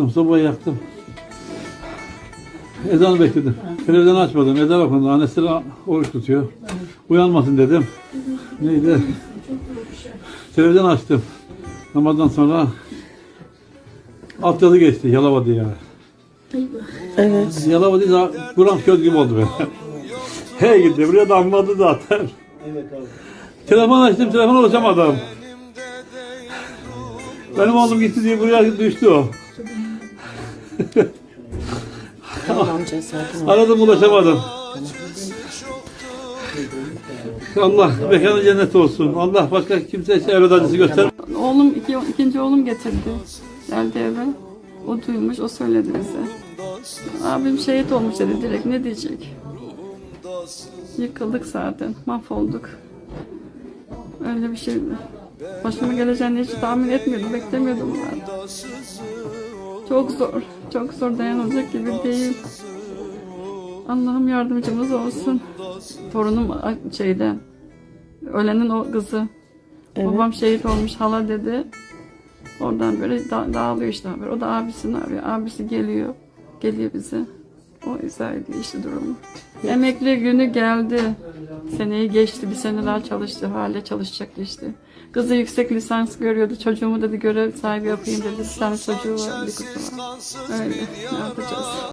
Yaktım, sobayı yaktım. Ezanı bekledim. Televizyonu açmadım. Ezan okundu. Annesi oruç tutuyor. Uyanmasın dedim. Neydi? Televizyon açtım. Namazdan sonra alt yazı geçti. Yalova diye. Evet. Yalova diye Kur'an köz gibi oldu ben. Hey gitti. Buraya da anladı zaten. Telefon açtım. Telefona ulaşamadım. Benim oğlum gitti diye buraya düştü o. Tamam amca sakin ol. Aradım ulaşamadım. Allah mekanı cennet olsun. Allah başka kimseye şey evlat acısı göster. Oğlum, iki, ikinci oğlum getirdi. Geldi eve. O duymuş, o söyledi bize. Abim şehit olmuş dedi direkt. Ne diyecek? Yıkıldık zaten. Mahvolduk. Öyle bir şey. Başıma geleceğini hiç tahmin etmiyordum. Beklemiyordum ben. Çok zor. Çok zor dayanılacak gibi değil. Allah'ım yardımcımız olsun. Torunum şeyde. Ölenin o kızı. Babam şehit olmuş hala dedi. Oradan böyle da- dağılıyor işte haber. O da abisini arıyor. Abisi geliyor. Geliyor bize. O izah ediyor işte durumu. Emekli günü geldi. Seneyi geçti. Bir sene daha çalıştı. Hala çalışacaktı işte. Kızı yüksek lisans görüyordu. Çocuğumu dedi görev sahibi yapayım dedi. Bir tane çocuğu var. Bir kızı var. Öyle. Ne yapacağız?